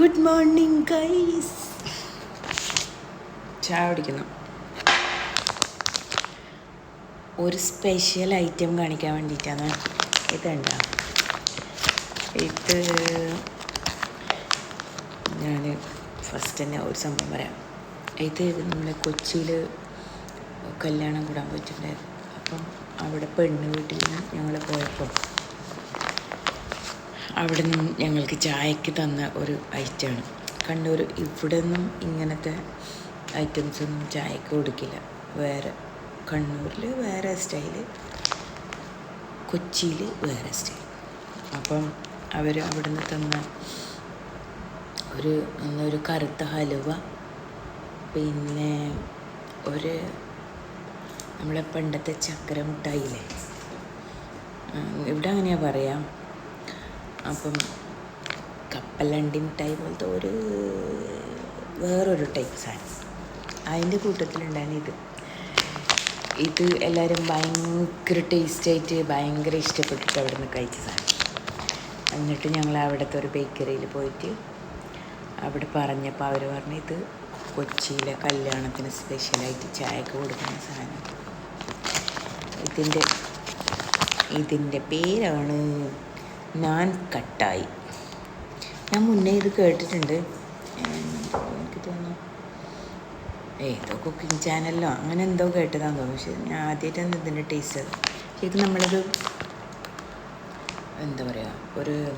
Good morning guys ചായ കുടിക്കുന്നു ഒരു സ്പെഷ്യൽ ഐറ്റം കാണിക്കാൻ വേണ്ടിയിട്ടാണ് ഇതുണ്ട ഇത് ഞാൻ ഫസ്റ്റ് തന്നെ ഒരു സംഭവം പറയാം. ഇത് നമ്മുടെ കൊച്ചിയിൽ കല്യാണം കൂടാൻ പോയിട്ടുണ്ടായിരുന്നു. അപ്പം അവിടെ പെണ്ണ് വീട്ടിൽ ഞങ്ങൾ പോയപ്പോൾ അവിടെ നിന്നും ഞങ്ങൾക്ക് ചായക്ക് തന്ന ഒരു ഐറ്റമാണ്. കണ്ണൂർ ഇവിടെ നിന്നും ഇങ്ങനത്തെ ഐറ്റംസ് ഒന്നും ചായക്ക് കൊടുക്കില്ല. വേറെ കണ്ണൂരിൽ വേറെ സ്റ്റൈൽ കൊച്ചിയിൽ വേറെ സ്റ്റൈൽ അപ്പം അവർ അവിടെ നിന്ന് തന്ന ഒരു ഒരു കറുത്ത ഹലുവ പിന്നെ ഒരു നമ്മളെ പണ്ടത്തെ ചക്കര മുട്ടായില്ലേ ഇവിടെ അങ്ങനെയാണ് പറയാം. അപ്പം കപ്പലണ്ടി മിഠായി പോലത്തെ ഒരു വേറൊരു ടൈപ്പ് സാധനം. അതിന്റെ കൂട്ടത്തിലുണ്ടായിരുന്നു ഇത്. ഇത് എല്ലാവരും ഭയങ്കര ടേസ്റ്റായിട്ട് ഭയങ്കര ഇഷ്ടപ്പെട്ടിട്ട് അവിടെ നിന്ന് കഴിച്ച സാധനം. എന്നിട്ട് ഞങ്ങൾ അവിടുത്തെ ഒരു ബേക്കറിയിൽ പോയിട്ട് അവിടെ പറഞ്ഞപ്പോൾ അവർ പറഞ്ഞു ഇത് കൊച്ചിയിലെ കല്യാണത്തിന് സ്പെഷ്യലായിട്ട് ചായക്ക് കൊടുക്കുന്ന സാധനം. ഇതിന്റെ ഇതിന്റെ പേരാണ് നാൻ കട്ടായി. ഞാൻ മുന്നേ ഇത് കേട്ടിട്ടുണ്ട്. എനിക്ക് തോന്നുന്നു. ഏതോ കുക്കിംഗ് ചാനലിലോ അങ്ങനെ എന്തോ കേട്ടതാന്ന് തോന്നുന്നു. പക്ഷെ ഞാൻ ആദ്യമായിട്ടാണ് ഇതിന്റെ ടേസ്റ്റ് ശരിക്കും നമ്മളത് എന്താ പറയുക ഒരു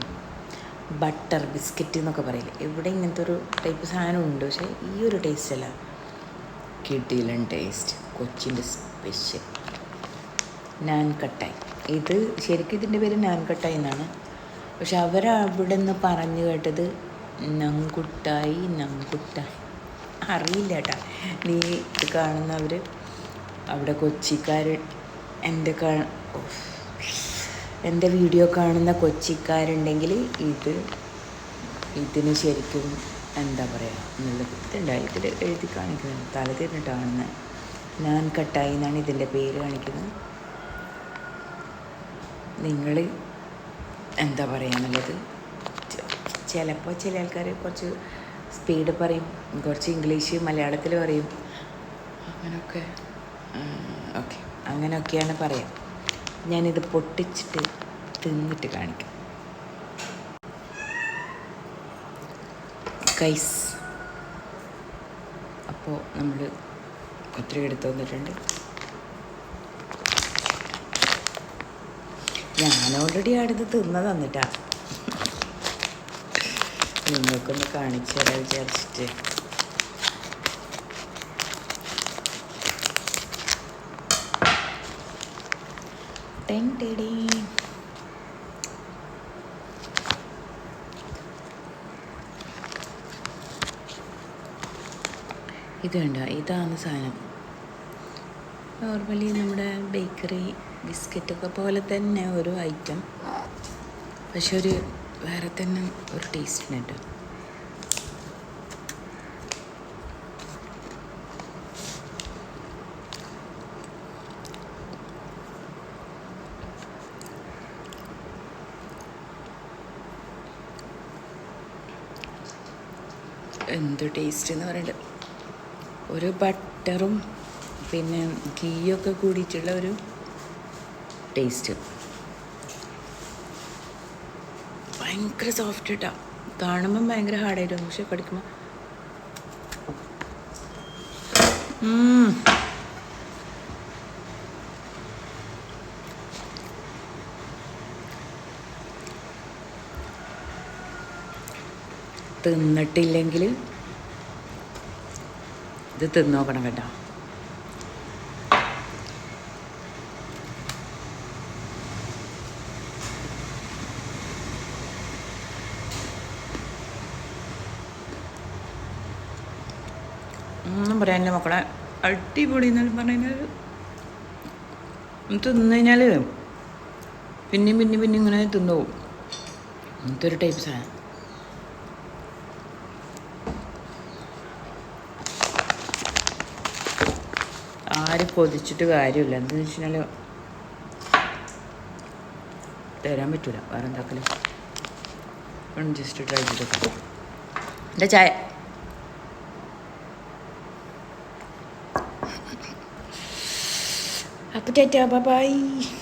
ബട്ടർ ബിസ്ക്കറ്റ് എന്നൊക്കെ പറയില്ലേ? ഇവിടെ ഇങ്ങനത്തെ ഒരു ടൈപ്പ് സാധനം ഉണ്ട്. പക്ഷേ ഈ ഒരു ടേസ്റ്റ് അല്ല. കിട്ടിയില്ല ടേസ്റ്റ് കൊച്ചിന്റെ സ്പെഷ്യൽ നാൻ കട്ടായി. ഇത് ശരിക്കും ഇതിന്റെ പേര് നാൻ കട്ടായി എന്നാണ്. പക്ഷെ അവരവിടെ നിന്ന് പറഞ്ഞു കേട്ടത് നങ്കുട്ടായി നങ്കുട്ടായി. അറിയില്ല കേട്ടാ. നീ ഇത് കാണുന്നവർ അവിടെ കൊച്ചിക്കാർ എന്റെ കാ എന്റെ വീഡിയോ കാണുന്ന കൊച്ചിക്കാരുണ്ടെങ്കിൽ ഇത് ഇതിന് ശരിക്കും എന്താ പറയുക എന്നുള്ളത് ഇതുണ്ടായി ഇതിൽ എഴുതി കാണിക്കുന്നത് തല തിരിഞ്ഞിട്ട് കാണുന്നത് ഞാൻ കട്ടായി എന്നാണ് ഇതിന്റെ പേര് കാണിക്കുന്നത്. നിങ്ങൾ എന്താ പറയാനുള്ളത് ചിലപ്പോൾ ചില ആൾക്കാർ കുറച്ച് സ്പീഡ് പറയും കുറച്ച് ഇംഗ്ലീഷ് മലയാളത്തിൽ പറയും. അങ്ങനെയൊക്കെ ഓക്കെ. അങ്ങനെയൊക്കെയാണ് പറയാം. ഞാനിത് പൊട്ടിച്ചിട്ട് തിന്നിട്ട് കാണിക്കാം. കൈസ് അപ്പോൾ നമ്മൾ ഒത്തിരി എടുത്തു വന്നിട്ടുണ്ട്. ഞാൻ ഓൾറെഡി അടുത്ത് തിന്ന തന്നിട്ടാ. നിങ്ങൾക്കൊന്ന് കാണിച്ചു തരാൻ വിചാരിച്ചിട്ട്. ഇത് കണ്ട? ഇതാണ് സാധനം. നോർമലി നമ്മുടെ ബേക്കറി ബിസ്ക്കറ്റൊക്കെ പോലെ തന്നെ ഒരു ഐറ്റം. പക്ഷെ ഒരു വേറെ തന്നെ ഒരു ടേസ്റ്റിനുണ്ട് എന്ത് ടേസ്റ്റ് എന്ന് പറയുന്നത് ഒരു ബട്ടറും പിന്നെ ഗീയൊക്കെ കൂടിയിട്ടുള്ള ഒരു ടേസ്റ്റ് ഭയങ്കര സോഫ്റ്റ് ഇട്ടാ കാണുമ്പം ഭയങ്കര ഹാർഡായിരുന്നു പക്ഷെ കടിക്കുമ്പോൾ തിന്നിട്ടില്ലെങ്കിൽ ഇത് തിന്നോക്കണം കേട്ടോ. ഒന്നും പറയാൻ എന്റെ മക്കളെ. അടിപൊളി എന്നാലും കഴിഞ്ഞാൽ തിന്നു കഴിഞ്ഞാൽ പിന്നെയും പിന്നെയും പിന്നെ ഇങ്ങനെ തിന്നു പോകും. അങ്ങനത്തെ ഒരു ടൈപ്പ് സാധനം ആരും കൊതിച്ചിട്ട് കാര്യമില്ല. എന്താണെന്ന് വെച്ച് കഴിഞ്ഞാൽ തരാൻ പറ്റൂല. വേറെ എന്താക്കൽ ജസ്റ്റ് ട്രൈ ചെയ്ത് നോക്കാം. എന്റെ ചായ? Aku tak ada bye-bye.